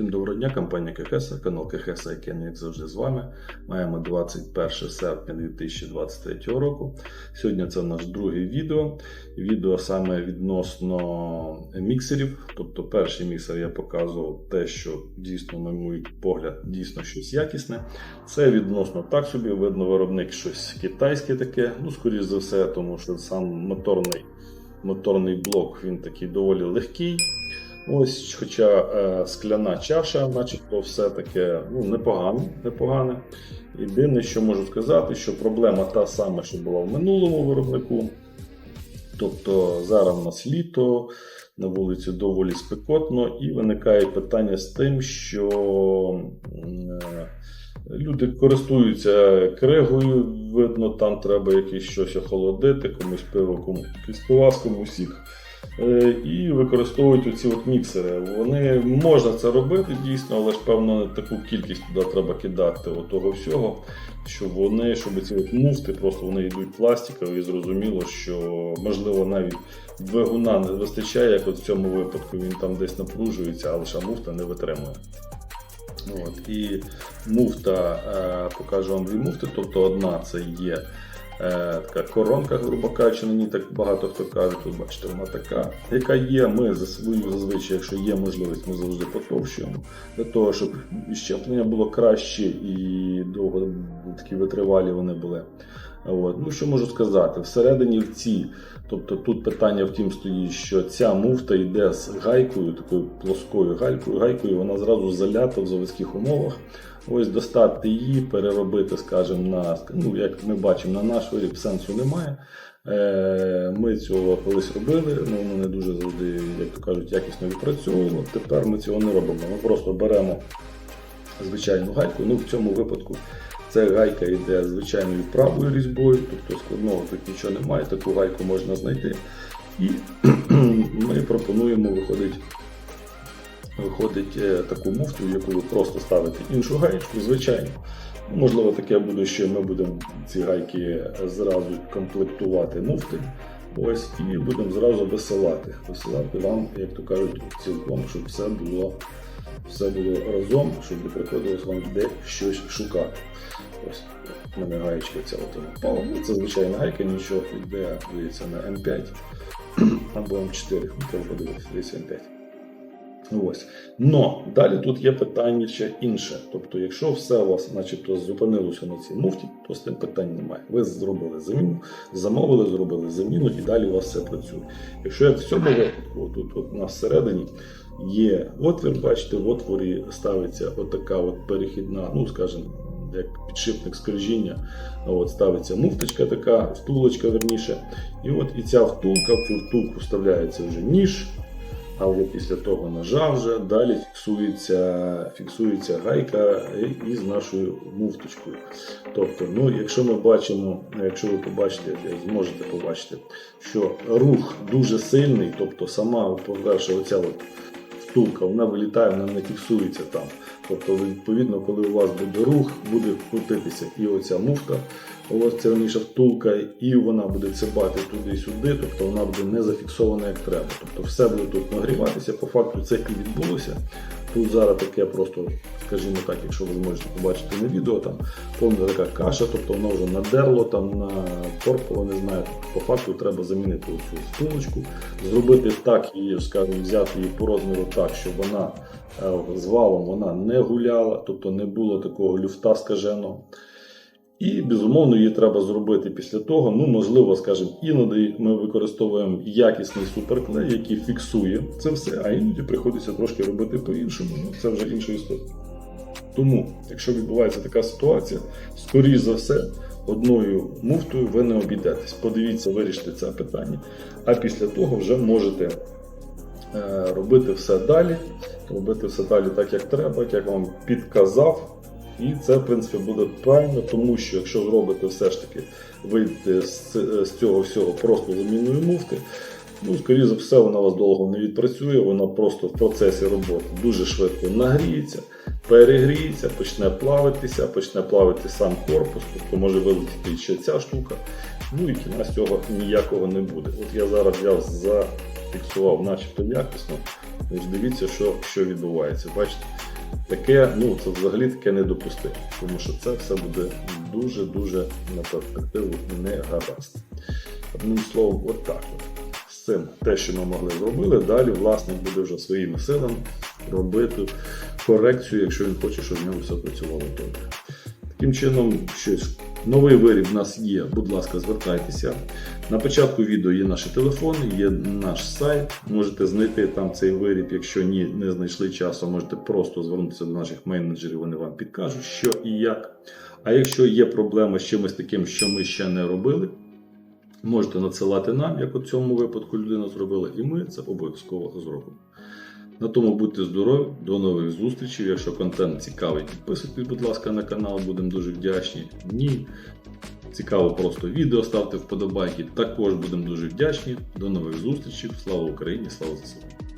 Всім доброго дня, компанія КХС, канал КХС, який як завжди з вами. Маємо 21 серпня 2023 року. Сьогодні це наш другий відео. Відео саме відносно міксерів. Тобто, перший міксер я показував те, що дійсно, на мій погляд, дійсно щось якісне. Це відносно так собі, видно, виробник щось китайське таке, ну, скоріш за все, тому що сам моторний, моторний блок він такий доволі легкий. Ось, хоча е, скляна чаша, начебто, все таке ну, непогане, непогане. Єдине, що можу сказати, що проблема та сама, що була в минулому виробнику. Тобто зараз у нас літо, на вулиці доволі спекотно, і виникає питання з тим, що е, люди користуються кригою, видно, там треба якесь щось охолодити, комусь пиво, комусь півспівас, комусь їх. Е, І використовують оці от міксери. Вони можна це робити дійсно, але ж певно таку кількість туди треба кидати от того всього, щоб вони, щоб ці от муфти, просто вони йдуть пластикові, і зрозуміло, що можливо навіть двигуна не вистачає, як от в цьому випадку він там десь напружується, але ж муфта не витримує. От. І муфта, е, покажу вам дві муфти, тобто одна це є така коронка, грубо кажучи, на ній так багато хто каже, тут бачите, вона така, яка є. Ми за свою зазвичай, якщо є можливість, ми завжди потовщуємо для того, щоб щеплення було краще і довго такі витривалі вони були. От. Ну, що можу сказати? Всередині в цій, тобто тут питання в тім стоїть, що ця муфта йде з гайкою, такою плоскою гайкою, гайкою, вона зразу залята в заводських умовах. Ось достати її, переробити, скажімо, на ну, як ми бачимо, на наш виріб сенсу немає. Е, Ми цього колись робили, ну воно не дуже завжди, як то кажуть, якісно відпрацьовувало. Тепер ми цього не робимо. Ми просто беремо звичайну гайку. Ну, в цьому випадку ця гайка йде звичайною правою різьбою, тобто складного тут нічого немає, таку гайку можна знайти. І ми пропонуємо виходить, виходить е, таку муфту, яку ви просто ставите іншу гаєчку, звичайно. Можливо, таке буде, що ми будемо ці гайки зразу комплектувати муфти. Ось, і будемо зразу висилати. Висилати вам, як то кажуть, цілком, щоб все було, все було разом, щоб не приходилось вам де щось шукати. Ось в мене гаєчка ця впала. Ну, це звичайна гайка, нічого йде, здається, на М5 або М4. Ну, треба подивитися, десь М5. Ось. Но далі тут є питання ще інше. Тобто, якщо все у вас начебто зупинилося на цій муфті, то з тим питань немає. Ви зробили заміну, замовили, зробили заміну і далі у вас все працює. Якщо як в цьому випадку, тут от на всередині є отвір, бачите, в отворі ставиться отака от перехідна, ну скажімо, як підшипник скольжіння, от ставиться муфточка така, втулочка верніше. І от і ця втулка, в цю втулку вставляється вже ніж. Але після того ножа вже далі фіксується, фіксується гайка із нашою муфточкою. Тобто, ну, якщо ми бачимо, якщо ви побачите, зможете побачити, що рух дуже сильний, тобто сама, по-перше, оця от втулка, вона вилітає, вона не фіксується там. Тобто, відповідно, коли у вас буде рух, буде крутитися і оця муфта, ось ця раніше втулка, і вона буде цибати туди-сюди, тобто вона буде не зафіксована як треба. Тобто все буде тут нагріватися, по факту це і відбулося. Тут зараз таке просто, скажімо так, якщо ви зможете побачити на відео, там повна така каша, тобто воно вже надерло там на порпало, не знаю. По факту треба замінити цю втулочку, зробити так її, скажімо, взяти її по розміру так, щоб вона е, з валом вона не гуляла, тобто не було такого люфта скаженого. І, безумовно, її треба зробити після того. Ну, можливо, скажімо, іноді ми використовуємо якісний суперклей, який фіксує це все, а іноді приходиться трошки робити по-іншому. Ну, це вже інша історія. Тому, якщо відбувається така ситуація, скоріш за все, одною муфтою ви не обійдетесь. Подивіться, вирішите це питання. А після того вже можете е, робити все далі, робити все далі так, як треба, як вам підказав. І це, в принципі, буде правильно, тому що якщо зробите все ж таки вийти з цього всього просто заміною муфти, ну, скоріше за все, вона вас довго не відпрацює, вона просто в процесі роботи дуже швидко нагріється, перегріється, почне плавитися, почне плавити сам корпус, тобто може вилетіти ще ця штука. Ну і кінець цього ніякого не буде. От я зараз я зафіксував начебто якісно. Ось дивіться, що, що відбувається. Бачите? Таке, ну це взагалі таке недопустимо, тому що це все буде дуже-дуже на перспективу не гаразд. Одним словом, от так от. Цим те, що ми могли зробили, далі власник буде вже своїми силами робити корекцію, якщо він хоче, щоб в ньому все працювало добре. Таким чином, щось новий виріб в нас є. Будь ласка, звертайтеся. На початку відео є наші телефони, є наш сайт. Можете знайти там цей виріб. Якщо ні, не знайшли часу, можете просто звернутися до наших менеджерів, вони вам підкажуть, що і як. А якщо є проблема з чимось таким, що ми ще не робили, можете надсилати нам, як у цьому випадку людина зробила, і ми це обов'язково зробимо. На тому будьте здорові, до нових зустрічей. Якщо контент цікавий, підписуйтесь, будь ласка, на канал, будемо дуже вдячні. Ні. Цікаво просто відео, ставте вподобайки. Також будемо дуже вдячні. До нових зустрічей. Слава Україні! Слава ЗСУ!